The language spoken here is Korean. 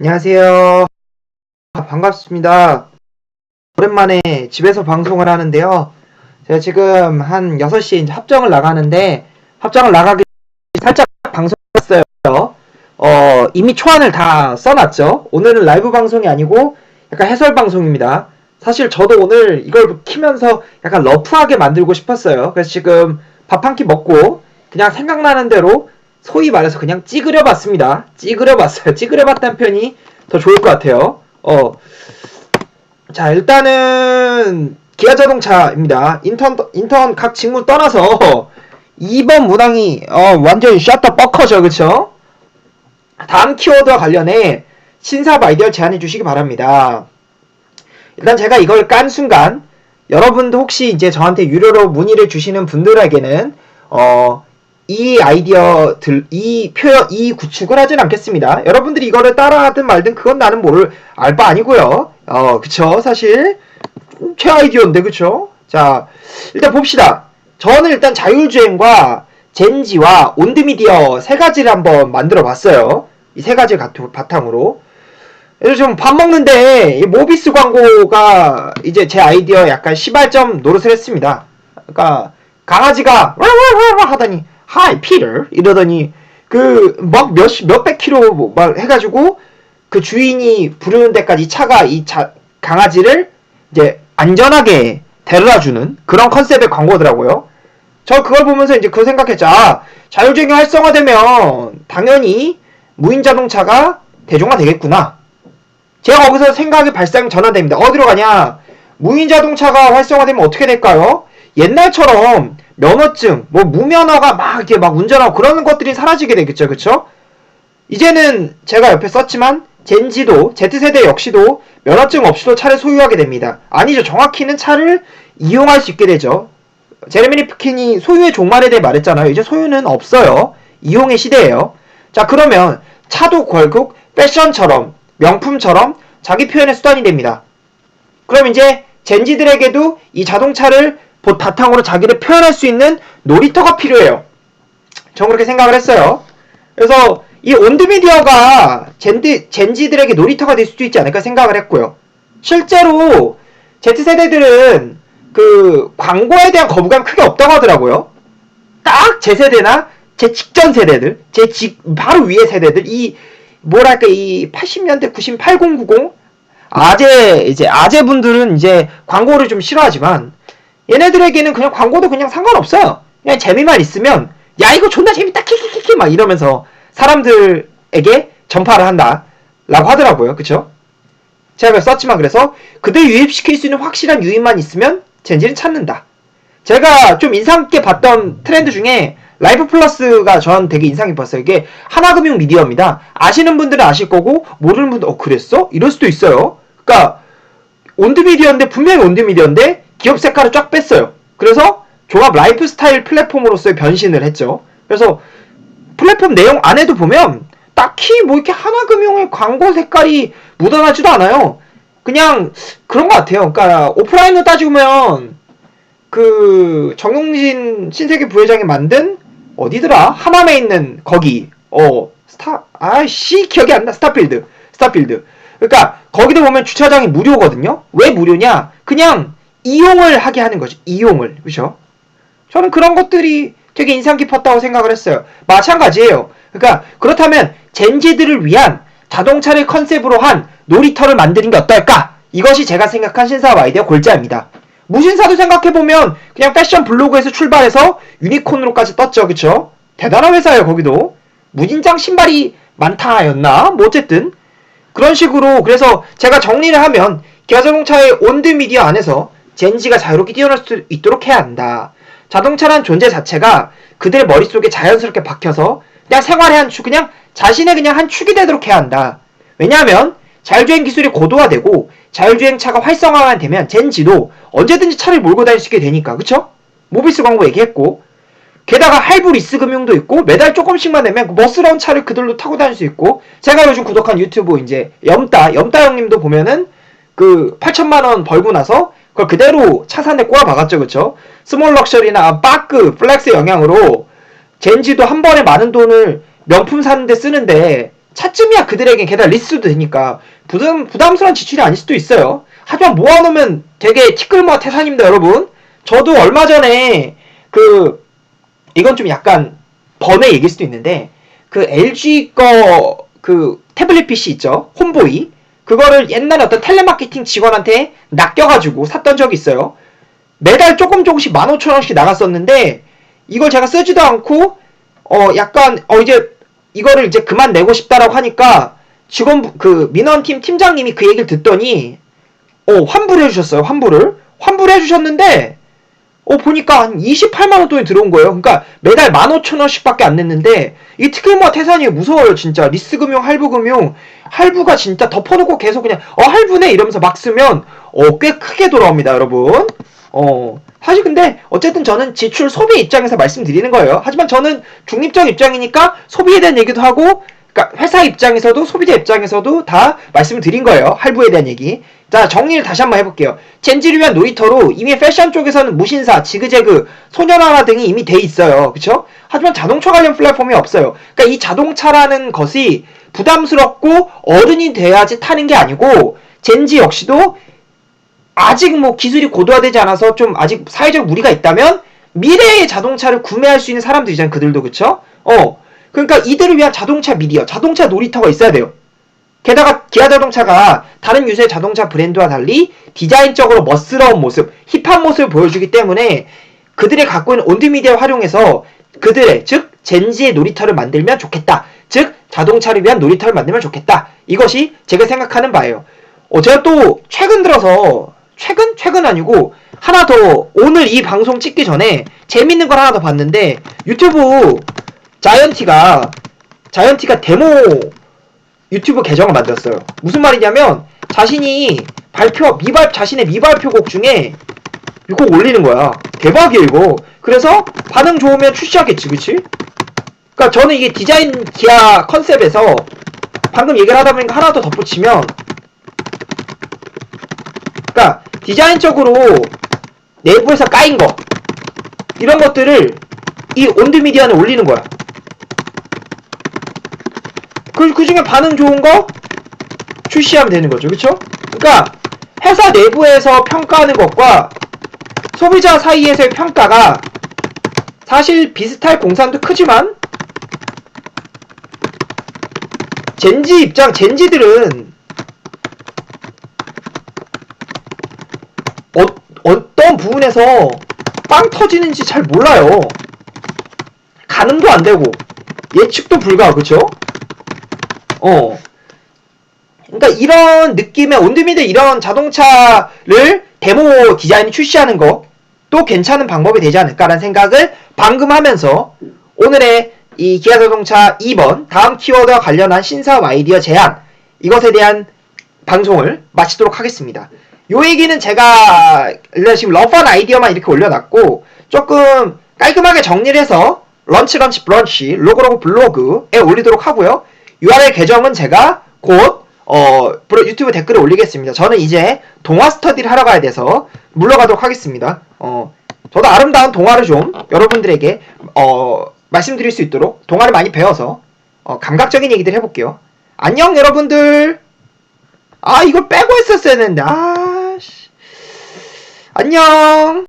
안녕하세요. 아, 반갑습니다. 오랜만에 집에서 방송을 하는데요. 제가 지금 한 6시에 이제 합정을 나가는데, 합정을 나가기 살짝 방송했어요. 어, 이미 초안을 다 써놨죠. 오늘은 라이브 방송이 아니고 약간 해설 방송입니다. 사실 저도 오늘 이걸 키면서 약간 러프하게 만들고 싶었어요. 그래서 지금 밥 한 끼 먹고 그냥 생각나는 대로 소위 말해서 그냥 찌그려 봤습니다. 찌그려 봤어요. 찌그려 봤다는 편이 더 좋을 것 같아요. 어. 자, 일단은 기아 자동차입니다. 인턴 인턴 각 직무 떠나서 2번 문항이 어, 완전 샷더 뻑커죠. 그쵸? 다음 키워드와 관련해 신사업 아이디어 제안해 주시기 바랍니다. 일단 제가 이걸 깐 순간 여러분도 혹시 이제 저한테 유료로 문의를 주시는 분들에게는 어, 이 아이디어들, 이 표현, 이 구축을 하진 않겠습니다. 여러분들이 이거를 따라하든 말든 그건 나는 모를 알 바 아니고요. 어, 그쵸. 사실 제 아이디어인데 그쵸? 자, 일단 봅시다. 저는 일단 자율주행과 젠지와 온드미디어 세 가지를 한번 만들어 봤어요. 이 세 가지 바탕으로. 그래서 좀 밥 먹는데 이 모비스 광고가 이제 제 아이디어 약간 시발점 노릇을 했습니다. 그러니까 강아지가 와와와 하더니 하이 피터 이러더니 그 막 몇 몇백 킬로 막 해가지고 그 주인이 부르는 데까지 차가 이 차, 강아지를 이제 안전하게 데려다 주는 그런 컨셉의 광고더라고요. 저 그걸 보면서 이제 그 생각했죠. 아, 자율주행이 활성화되면 당연히 무인 자동차가 대중화 되겠구나. 제가 거기서 생각이 발상 전환됩니다. 어디로 가냐? 무인 자동차가 활성화되면 어떻게 될까요? 옛날처럼 면허증, 뭐 무면허가 막 이렇게 막 운전하고 그러는 것들이 사라지게 되겠죠. 그쵸? 이제는 제가 옆에 썼지만 젠지도 Z세대 역시도 면허증 없이도 차를 소유하게 됩니다. 아니죠. 정확히는 차를 이용할 수 있게 되죠. 제레미 리프킨이 소유의 종말에 대해 말했잖아요. 이제 소유는 없어요. 이용의 시대예요. 자 그러면 차도 결국 패션처럼 명품처럼 자기 표현의 수단이 됩니다. 그럼 이제 젠지들에게도 이 자동차를 바탕으로 자기를 표현할 수 있는 놀이터가 필요해요. 전 그렇게 생각을 했어요. 그래서 이 온드미디어가 젠디, 젠지들에게 놀이터가 될 수도 있지 않을까 생각을 했고요. 실제로 Z세대들은 그 광고에 대한 거부감 크게 없다고 하더라고요. 딱 제 세대나 제 직전 세대들, 제 직, 바로 위에 세대들, 이, 뭐랄까, 이 80년대, 90, 80, 90, 아재, 이제, 아재분들은 이제 광고를 좀 싫어하지만, 얘네들에게는 그냥 광고도 그냥 상관없어요. 그냥 재미만 있으면 야 이거 존나 재밌다 키키키키 막 이러면서 사람들에게 전파를 한다 라고 하더라고요. 그쵸? 제가 썼지만 그래서 그들 유입시킬 수 있는 확실한 유입만 있으면 젠지는 찾는다. 제가 좀 인상 깊게 봤던 트렌드 중에 라이프 플러스가 전 되게 인상 깊었어요. 이게 하나금융 미디어입니다. 아시는 분들은 아실 거고 모르는 분들 어 그랬어? 이럴 수도 있어요. 그러니까 온드미디어인데 분명히 온드미디어인데 기업 색깔을 쫙 뺐어요. 그래서 종합 라이프 스타일 플랫폼으로서의 변신을 했죠. 그래서 플랫폼 내용 안에도 보면 딱히 뭐 이렇게 하나금융의 광고 색깔이 묻어나지도 않아요. 그냥 그런 것 같아요. 그러니까 오프라인으로 따지면 그 정용진 신세계 부회장이 만든 어디더라 하남에 있는 거기 어 스타 아씨 기억이 안 나 스타필드 스타필드 그러니까 거기도 보면 주차장이 무료거든요. 왜 무료냐? 그냥 이용을 하게 하는 거죠. 이용을. 그죠? 저는 그런 것들이 되게 인상 깊었다고 생각을 했어요. 마찬가지예요. 그러니까 그렇다면 젠지들을 위한 자동차를 컨셉으로 한 놀이터를 만드는 게 어떨까? 이것이 제가 생각한 신사업 아이디어 골자입니다. 무신사도 생각해보면 그냥 패션 블로그에서 출발해서 유니콘으로까지 떴죠. 그쵸? 대단한 회사예요, 거기도. 무진장 신발이 많다였나? 뭐 어쨌든. 그런 식으로 그래서 제가 정리를 하면 기아자동차의 온드미디어 안에서 젠지가 자유롭게 뛰어날 수 있도록 해야 한다. 자동차란 존재 자체가 그들의 머릿속에 자연스럽게 박혀서 그냥 생활의 한 축, 그냥 자신의 그냥 한 축이 되도록 해야 한다. 왜냐하면 자율주행 기술이 고도화되고 자율주행차가 활성화가 되면 젠지도 언제든지 차를 몰고 다닐 수 있게 되니까 그쵸? 모비스 광고 얘기했고 게다가 할부 리스 금융도 있고 매달 조금씩만 내면 그 멋스러운 차를 그들로 타고 다닐 수 있고 제가 요즘 구독한 유튜브 이제 염따 염따 형님도 보면은 그 8천만 원 벌고 나서 그걸 그대로 차산에 꼬아 박았죠, 그쵸? 스몰 럭셔리나 바크, 플렉스 영향으로 젠지도 한 번에 많은 돈을 명품 사는데 쓰는데 차쯤이야 그들에겐 게다가 리스도 되니까 부담, 부담스러운 지출이 아닐 수도 있어요. 하지만 모아놓으면 되게 티끌모아 태산입니다, 여러분. 저도 얼마 전에 그 이건 좀 약간 번외 얘기일 수도 있는데 그 LG 거 그 태블릿 PC 있죠? 홈보이 그거를 옛날에 어떤 텔레마케팅 직원한테 낚여가지고 샀던 적이 있어요. 매달 조금 조금씩 15,000원씩 나갔었는데 이걸 제가 쓰지도 않고 어 약간 어 이제 이거를 이제 그만 내고 싶다라고 하니까 직원 그 민원팀 팀장님이 그 얘기를 듣더니 어 환불해 주셨어요. 환불을 환불해 주셨는데 어 보니까 한 28만 원 돈이 들어온 거예요. 그러니까 매달 15,000원씩 밖에 안 냈는데 이 특혜모아 태산이 무서워요, 진짜. 리스금융, 할부금융, 할부가 진짜 덮어놓고 계속 그냥 어 할부네 이러면서 막 쓰면 어 꽤 크게 돌아옵니다, 여러분. 어 사실 근데 어쨌든 저는 지출 소비 입장에서 말씀드리는 거예요. 하지만 저는 중립적 입장이니까 소비에 대한 얘기도 하고 그러니까 회사 입장에서도 소비자 입장에서도 다 말씀을 드린 거예요. 할부에 대한 얘기. 자, 정리를 다시 한번 해볼게요. 젠지를 위한 놀이터로 이미 패션 쪽에서는 무신사, 지그재그, 소년화나 등이 이미 돼 있어요. 그쵸? 하지만 자동차 관련 플랫폼이 없어요. 그러니까 이 자동차라는 것이 부담스럽고 어른이 돼야지 타는 게 아니고 젠지 역시도 아직 뭐 기술이 고도화되지 않아서 좀 아직 사회적 무리가 있다면 미래의 자동차를 구매할 수 있는 사람들이잖아요. 그들도 그쵸? 어. 그러니까 이들을 위한 자동차 미디어, 자동차 놀이터가 있어야 돼요. 게다가 기아 자동차가 다른 유수의 자동차 브랜드와 달리 디자인적으로 멋스러운 모습, 힙한 모습을 보여주기 때문에 그들이 갖고 있는 온드미디어 활용해서 그들의 즉 젠지의 놀이터를 만들면 좋겠다. 즉 자동차를 위한 놀이터를 만들면 좋겠다. 이것이 제가 생각하는 바예요. 어, 제가 또 최근 들어서 최근 최근 아니고 하나 더 오늘 이 방송 찍기 전에 재밌는 걸 하나 더 봤는데 유튜브 자이언티가 자이언티가 데모 유튜브 계정을 만들었어요. 무슨 말이냐면 자신이 발표 미발 자신의 미발표곡 중에 이 곡 올리는 거야. 대박이야 이거. 그래서 반응 좋으면 출시하겠지, 그치? 그러니까 저는 이게 디자인 기아 컨셉에서 방금 얘기를 하다 보니까 하나 더 덧붙이면 그러니까 디자인적으로 내부에서 까인 거 이런 것들을 이 온드미디어 안에 올리는 거야. 그, 그 중에 반응 좋은 거 출시하면 되는 거죠. 그쵸? 그러니까 회사 내부에서 평가하는 것과 소비자 사이에서의 평가가 사실 비슷할 공산도 크지만 젠지 입장, 젠지들은 어, 어떤 부분에서 빵 터지는지 잘 몰라요. 가늠도 안 되고 예측도 불가, 그쵸? 어. 그러니까 이런 느낌의 온드미드 이런 자동차를 데모 디자인이 출시하는 것도 괜찮은 방법이 되지 않을까라는 생각을 방금 하면서 오늘의 이 기아 자동차 2번 다음 키워드와 관련한 신사업 아이디어 제안 이것에 대한 방송을 마치도록 하겠습니다. 요 얘기는 제가 지금 러프한 아이디어만 이렇게 올려놨고 조금 깔끔하게 정리를 해서 런치 런치 브런치 로고로고 블로그에 올리도록 하고요. URL 계정은 제가 곧 어, 유튜브 댓글에 올리겠습니다. 저는 이제 동화 스터디를 하러 가야 돼서 물러가도록 하겠습니다. 어, 저도 아름다운 동화를 좀 여러분들에게 어, 말씀드릴 수 있도록 동화를 많이 배워서 어, 감각적인 얘기들 해볼게요. 안녕 여러분들. 아 이걸 빼고 했었어야 했는데 아 씨. 안녕.